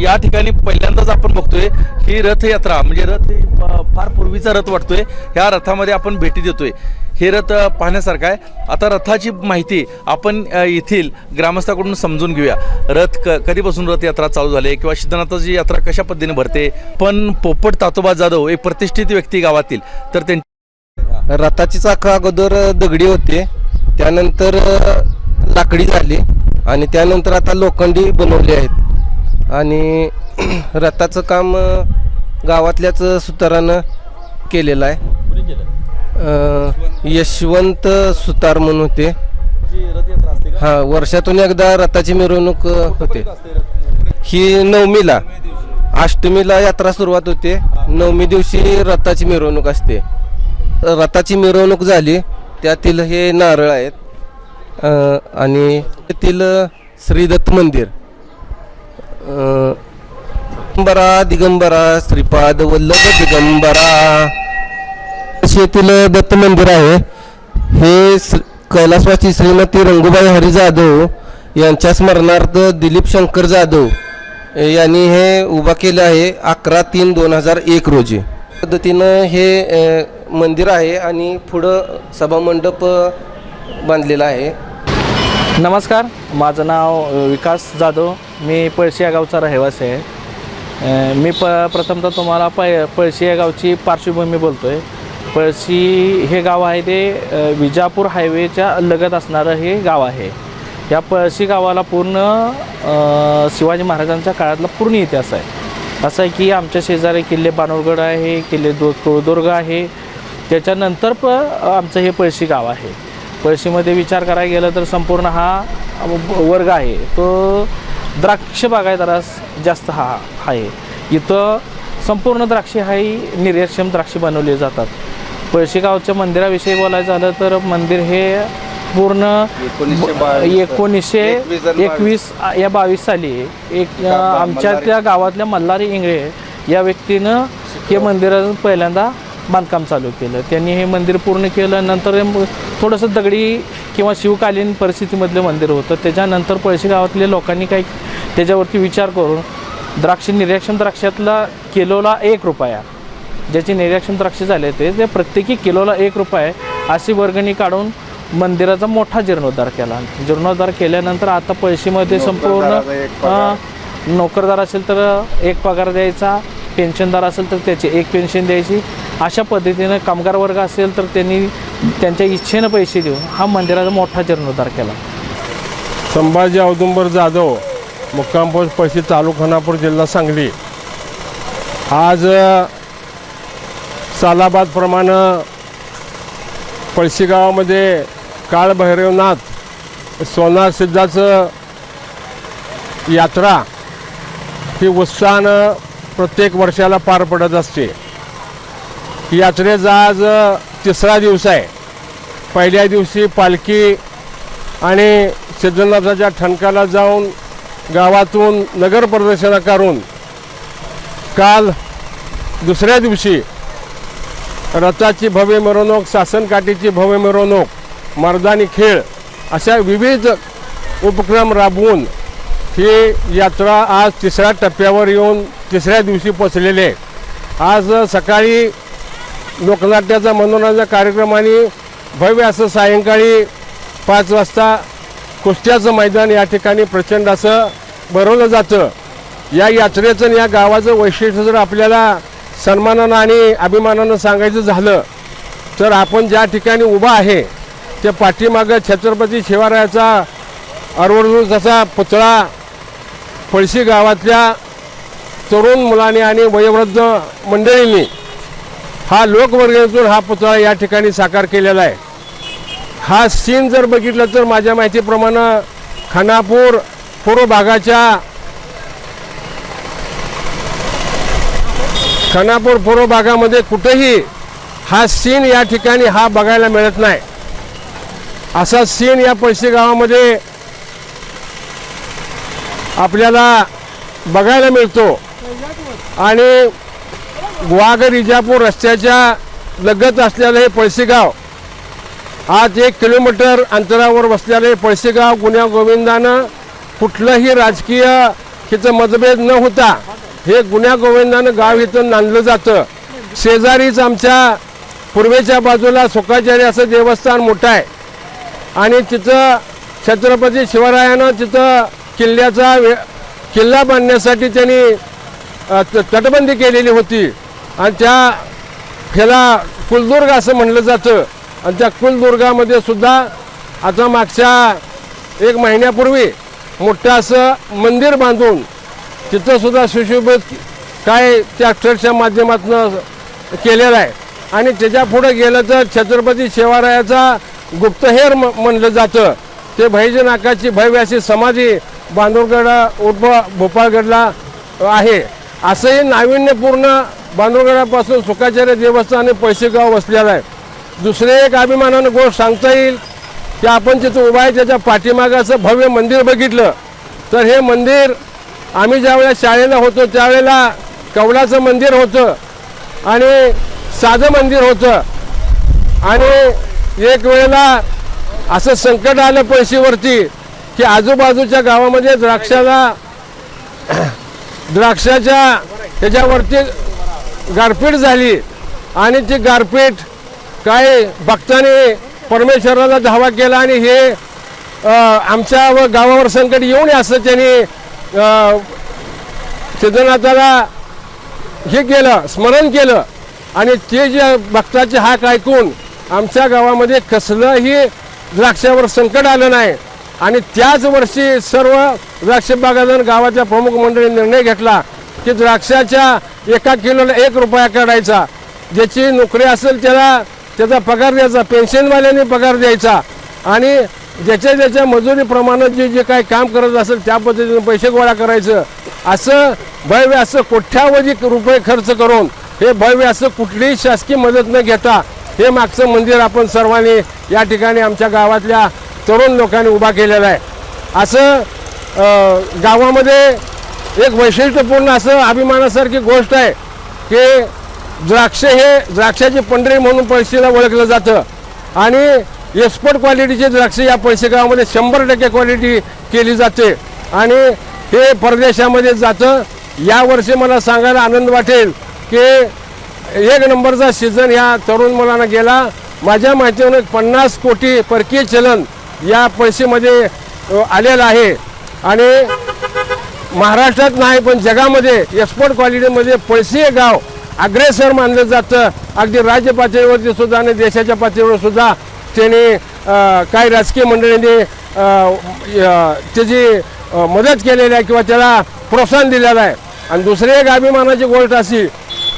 या ठिकाणी पहिल्यांदाच आपण बघतोय ही रथयात्रा म्हणजे रथ हे, फार पूर्वीचा रथ वाटतोय. ह्या रथामध्ये आपण भेटी देतोय. हे रथ पाहण्यासारखं आहे. आता रथाची माहिती आपण येथील ग्रामस्थाकडून समजून घेऊया. रथ क कधीपासून रथयात्रा चालू झाली किंवा सिद्धनाथाची यात्रा कशा पद्धतीने भरते? पण पोपट तातोबा जाधव एक प्रतिष्ठित व्यक्ती गावातील. तर त्यांची रथाची चाक अगोदर दगडी होते. त्यानंतर लाकडी झाली. आणि त्यानंतर आता लोखंडी बनवले आहेत. आणि रथाचं काम गावातल्याच सुतारानं केलेलं आहे. यशवंत सुतार म्हणून होते. हा वर्षातून एकदा रथाची मिरवणूक होते. ही नवमीला. अष्टमीला यात्रा सुरुवात होते. नवमी दिवशी रथाची मिरवणूक असते. रथाची मिरवणूक झाली त्यातील हे नारळ आहेत आणि तेथील श्रीदत्त मंदिर. दिगंबरा दिगंबरा श्रीपाद वल्लभ दिगंबरा. शेतील दत्त मंदिर आहे. हे कैलासवाची श्रीमती रंगूबाई हरी जाधव यांच्या स्मरणार्थ दिलीप शंकर जाधव यांनी हे उभा केलं आहे अकरा तीन दोन हजार एक रोजी. पद्धतीनं हे मंदिर आहे आणि पुढं सभामंडप बांधलेला आहे. नमस्कार माझं नाव विकास जाधव. मी पळशी या गावचा रहिवासी आहे. मी प प्रथमतः तुम्हाला प पळशी या गावची पार्श्वभूमी बोलतो आहे पळशी हे गाव आहे ते विजापूर हायवेच्या लगत असणारं हे गाव आहे. या पळशी गावाला पूर्ण शिवाजी महाराजांच्या काळातला पूर्ण इतिहास आहे. असं आहे की आमच्या शेजारी किल्ले बानोरगड आहे किल्ले दो तुळदुर्ग आहे. त्याच्यानंतर प आमचं हे पळशी गाव आहे. पळशीमध्ये विचार करायला गेलं तर संपूर्ण हा वर्ग आहे. तो द्राक्ष बागायदारास जास्त हा आहे. इथं संपूर्ण द्राक्षे हाही निर्यातक्षम द्राक्षे बनवले जातात. पळशी गावच्या मंदिराविषयी बोलायचं झालं तर मंदिर हे पूर्ण एकोणीसशे एकवीस या बावीस साली एक आमच्या त्या गावातल्या मल्हारी इंगळे या व्यक्तीनं हे मंदिराचं पहिल्यांदा बांधकाम चालू केलं. त्यांनी हे मंदिर पूर्ण केलं नंतर थोडंसं दगडी किंवा शिवकालीन परिस्थितीमधलं मंदिर होतं. त्याच्यानंतर पळशी गावातल्या लोकांनी काही त्याच्यावरती विचार करून द्राक्ष निर्याक्षम द्राक्षातला किलोला एक रुपया. ज्याची निर्याक्षम द्राक्ष झाले ते ते प्रत्येकी किलोला एक रुपये अशी वर्गणी काढून मंदिराचा मोठा जीर्णोद्धार केला. जीर्णोद्धार केल्यानंतर आता पैशीमध्ये संपूर्ण नोकरदार असेल तर एक पगार द्यायचा. पेन्शनदार असेल तर त्याची एक पेन्शन द्यायची. अशा पद्धतीनं कामगार वर्ग असेल तर त्यांनी त्यांच्या इच्छेनं पैसे देऊन हा मंदिराचा मोठा जीर्णोद्धार केला. संभाजी औदुंबर जाधव मुक्काम पोस्ट पैसे चालू खानापूर जिल्हा सांगली. आज सालाबादप्रमाणं सालाबादप्रमाणे पळशी गावामध्ये काळभैरवनाथ सोनार सिद्धाचं यात्रा ही उत्साहानं प्रत्येक वर्षाला पार पडत असते. ही यात्रेचा आज तिसरा दिवस आहे. पहिल्या दिवशी पालखी आणि सिद्धनाथाच्या ठणकाला जाऊन गावातून नगर प्रदर्शनं करून काल दुसऱ्या दिवशी रथाची भव्य मिरवणूक सासनकाठीची भव्य मिरवणूक मर्दानी खेळ अशा विविध उपक्रम राबवून ही यात्रा आज तिसऱ्या टप्प्यावर येऊन तिसऱ्या दिवशी पोचलेली आहे. आज सकाळी लोकनाट्याचा मनोरंजन कार्यक्रमाने भव्य असं सायंकाळी पाच वाजता कुस्त्याचं मैदान या ठिकाणी प्रचंड असं भरवलं जातं. या यात्रेचं आणि या गावाचं वैशिष्ट्य जर आपल्याला सन्मानानं आणि अभिमानानं सांगायचं झालं तर आपण ज्या ठिकाणी उभा आहे त्या पाठीमागं छत्रपती शिवरायाचा अरवडून जसा पुतळा पळशी गावातल्या तरुण मुलांनी आणि वयोवृद्ध मंडळींनी हा लोकवर्गणीतून हा पुतळा या ठिकाणी साकार केलेला आहे. हा सीन जर बघितलं तर माझ्या माहितीप्रमाणे खानापूर पूर्व भागाच्या खानापूर पूर्व भागामध्ये कुठेही हा सीन या ठिकाणी हा बघायला मिळत नाही. असा सीन या पैसे गावामध्ये आपल्याला बघायला मिळतो. आणि वाघ रिजापूर रस्त्याच्या लगत असलेलं हे पळसेगाव आज एक किलोमीटर अंतरावर बसलेलं हे पळसेगाव गुन्ह्या गोविंदानं कुठलंही राजकीय हिचं मतभेद न होता हे गुन्ह्या गोविंदानं गाव इथं नांदलं जातं. शेजारीच आमच्या पूर्वेच्या बाजूला सुखाचारी असं देवस्थान मोठं आहे. आणि तिथं छत्रपती शिवरायानं तिथं किल्ल्याचा वे किल्ला बांधण्यासाठी त्यांनी त- तटबंदी केलेली होती. आणि त्या ह्याला कुलदुर्ग असं म्हटलं जातं. आणि त्या कुलदुर्गामध्ये सुद्धा आता मागच्या एक महिन्यापूर्वी मोठं असं मंदिर बांधून तिथंसुद्धा सुशोभित काय त्या अक्षरच्या माध्यमातून केलेलं आहे. आणि त्याच्या पुढं गेलं तर छत्रपती शिवरायाचा गुप्तहेर म- म्हणलं जातं. ते भैजी नाकाची भव्य अशी समाधी बांधवगडा उर्फ भोपाळगडला आहे. असंही नाविन्यपूर्ण बांधवगडापासून सुखाचार्य देवस्थान आणि पैसेगाव वसलेलं आहे. दुसरे एक अभिमानानं गोष्ट सांगता येईल की आपण तिथं उभा आहे त्याच्या पाठीमागाचं असं भव्य मंदिर बघितलं. तर हे मंदिर आम्ही ज्यावेळेला शाळेला होतो त्यावेळेला कवलाचं मंदिर होतं आणि साधं मंदिर होतं. आणि एक वेळेला असं संकट आलं पैसेवरती की आजूबाजूच्या गावामध्ये द्राक्षाला द्राक्षाच्या त्याच्यावरती गारपीट झाली. आणि ती गारपीट काय भक्ताने परमेश्वराला धावा केला आणि हे आमच्या व गावावर संकट येऊ नये असं त्यांनी सिद्धनाथाला हे केलं स्मरण केलं. आणि ते जे भक्ताचे हाक ऐकून आमच्या गावामध्ये कसलंही द्राक्षावर संकट आलं नाही. आणि त्याच वर्षी सर्व द्राक्ष बागायतदार गावाच्या प्रमुख मंडळी निर्णय घेतला की द्राक्षाच्या एका किलोला एक रुपया काढायचा. ज्याची नोकरी असेल त्याला त्याचा पगार द्यायचा पेन्शनवाल्यांनी पगार द्यायचा. आणि ज्याच्या ज्याच्या मजुरीप्रमाणे जे जे काही काम करत असेल त्या पद्धतीने पैसे गोळा करायचं. असं भव्य असं कोठ्यावधी रुपये खर्च करून हे भव्य असं कुठलीही शासकीय मदत न घेता हे मागचं मंदिर आपण सर्वांनी या ठिकाणी आमच्या गावातल्या तरुण लोकांनी उभा केलेला आहे. असं गावामध्ये एक वैशिष्ट्यपूर्ण असं अभिमानासारखी गोष्ट आहे की द्राक्ष हे द्राक्षाची पंढरी म्हणून पैसेला ओळखलं जातं. आणि एक्सपोर्ट क्वालिटीचे द्राक्ष या पैसे गावामध्ये शंभर टक्के क्वालिटी केली जाते. आणि हे परदेशामध्ये जातं. यावर्षी मला सांगायला आनंद वाटेल की एक नंबरचा सीझन ह्या तरुण मुलांना गेला. माझ्या माहितीवरून पन्नास कोटी परकीय चलन या पैसेमध्ये आलेला आलेलं आहे. आणि महाराष्ट्रात नाही पण जगामध्ये एक्सपोर्ट क्वालिटीमध्ये पैसे गाव अग्रेसर मानलं जातं. अगदी राज्य पातळीवरती सुद्धा आणि देशाच्या पातळीवर सुद्धा त्यांनी काही राजकीय मंडळींनी त्याची मदत केलेली आहे किंवा त्याला प्रोत्साहन दिलेलं आहे. आणि दुसरी एक अभिमानाची गोष्ट अशी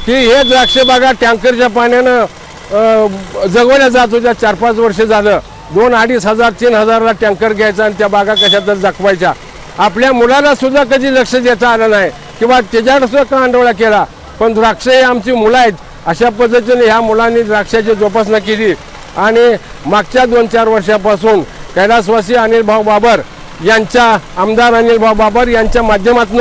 की हे द्राक्ष बागा टँकरच्या पाण्यानं जगवल्या जात होत्या. चार पाच वर्ष झालं. दोन अडीच हजार तीन हजारला टँकर घ्यायचा आणि त्या बागा कशा तर जखवायच्या आपल्या मुलाला सुद्धा कधी लक्ष देता आलं नाही किंवा त्याच्यावर सुद्धा कांडोळा केला. पण द्राक्ष हे आमची मुलं आहेत. अशा पद्धतीने ह्या मुलांनी द्राक्षाची जोपासना केली. आणि मागच्या दोन चार वर्षापासून कैलासवासी अनिल भाऊ बाबर यांच्या आमदार अनिल भाऊ बाबर यांच्या माध्यमातून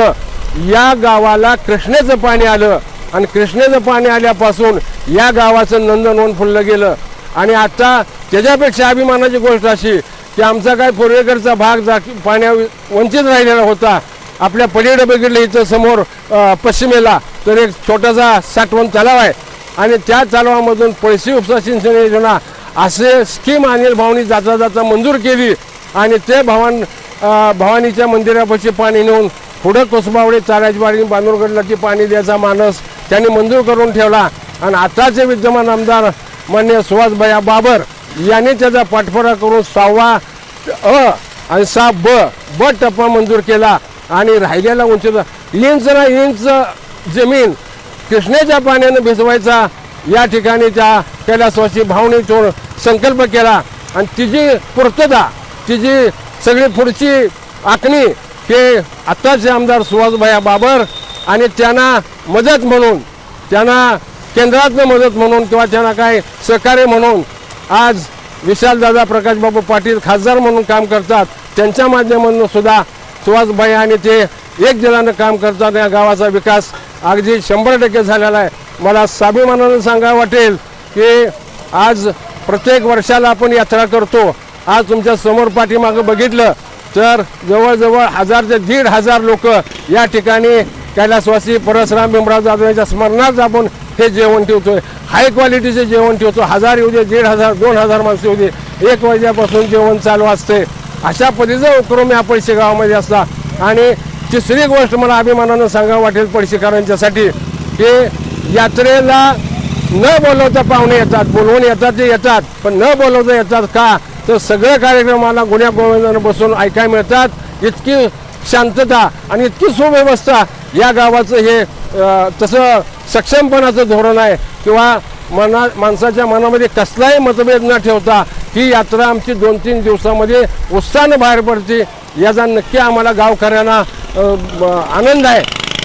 या गावाला कृष्णेचं पाणी आलं. आणि कृष्णेचं पाणी आल्यापासून या गावाचं नंदनवन फुललं गेलं. आणि आता त्याच्यापेक्षा अभिमानाची गोष्ट अशी की आमचा काय पूर्वेकडचा भाग जा पाण्या वंचित राहिलेला होता. आपल्या पलीकडे बघितलं इथं समोर पश्चिमेला तर एक छोटासा साठवण तलाव आहे. आणि त्या तलावामधून पैसे उपसा सिंचन योजना असे स्कीम अनिल भावनी जाता जाता मंजूर केली. आणि ते भवान भवानीच्या मंदिरापाशी पाणी नेऊन पुढं कोसबावडे चाराजवाडी बांधूरगडला ती पाणी द्यायचा मानस त्यांनी मंजूर करून ठेवला. आणि आताचे विद्यमान आमदार मान्य सुहासभया बाबर यांनी त्याचा पाठपुरा करून सहावा अ आणि सहा ब ब टप्पा मंजूर केला आणि राहिलेला उंचीचा इंच ना इंच जमीन कृष्णेच्या पाण्यानं भिजवायचा. या ठिकाणी त्या भावनी भावनेतून संकल्प केला आणि तिची पूर्तता तिची सगळी पुढची आखणी हे आत्ताचे आमदार सुहासभाया बाबर आणि त्यांना मदत म्हणून त्यांना केंद्रातनं मदत म्हणून किंवा त्यांना काय सहकार्य म्हणून आज विशालदादा प्रकाशबाबू पाटील खासदार म्हणून काम करतात. त्यांच्या माध्यमातून सुद्धा सुहासबाई आणि ते एक जणानं काम करतात. या गावाचा विकास अगदी शंभर टक्के झालेला आहे. मला स्वाभिमानानं सांगावं वाटेल की आज प्रत्येक वर्षाला आपण यात्रा करतो. आज तुमच्यासमोर पाठीमागं बघितलं तर जवळजवळ हजार ते दीड हजार लोक या ठिकाणी कैलासवासी परसराम भीमराव जाधव यांच्या स्मरणात आपण हे जेवण ठेवतोय. हाय क्वालिटीचे जेवण ठेवतो. हजार येऊ दे दीड हजार दोन हजार माणसं येऊ दे. एक वाजल्यापासून जेवण चालू असते अशा पद्धतीचा उपक्रम या पळशी गावामध्ये आणि तिसरी गोष्ट मला अभिमानानं सांगावं वाटेल पळशीकरांच्यासाठी की यात्रेला न बोलवता पाहुणे येतात बोलवून येतात ते येतात पण न बोलवता येतात का? तर सगळ्या कार्यक्रमाला गुन्ह्या गोविंदानं बसून ऐकायला मिळतात. इतकी शांतता आणि इतकी सुव्यवस्था या गावाचं हे तसं सक्षमपणाचं धोरण आहे. किंवा मना माणसाच्या मनामध्ये कसलाही मतभेद न ठेवता ही यात्रा आमची दोन तीन दिवसामध्ये उत्साहानं बाहेर पडते. याचा नक्की आम्हाला गावकऱ्यांना आनंद आहे.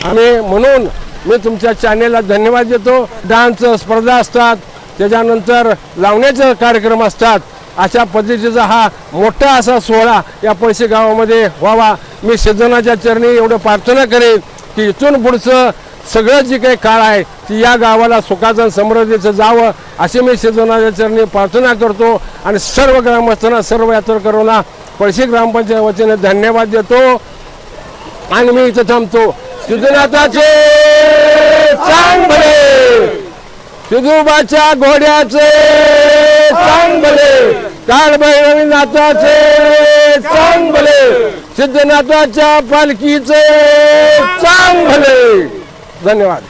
आणि म्हणून मी तुमच्या चॅनेलला धन्यवाद देतो. डान्स स्पर्धा असतात. त्याच्यानंतर लावण्याचे कार्यक्रम असतात. अशा पद्धतीचा हा मोठा असा सोहळा या पळशी गावामध्ये व्हावा. मी सिद्धनाच्या चरणी एवढं प्रार्थना करेन की इथून पुढचं सगळं जे काही काळ आहे ती या गावाला सुखाचं समृद्धीचं जावं अशी मी सज्जनाच्या चरणी प्रार्थना करतो. आणि सर्व ग्रामस्थांना सर्व यात्रेकरूंना पळशी ग्रामपंचायत वतीने धन्यवाद देतो. आणि मी इथं थांबतो. सिद्धनाथाचे चांग भले सिद्धूबाच्या घोड्याचे चांगले भले काळ भले सिद्धनाथाच्या पालखीचे चांगले. धन्यवाद.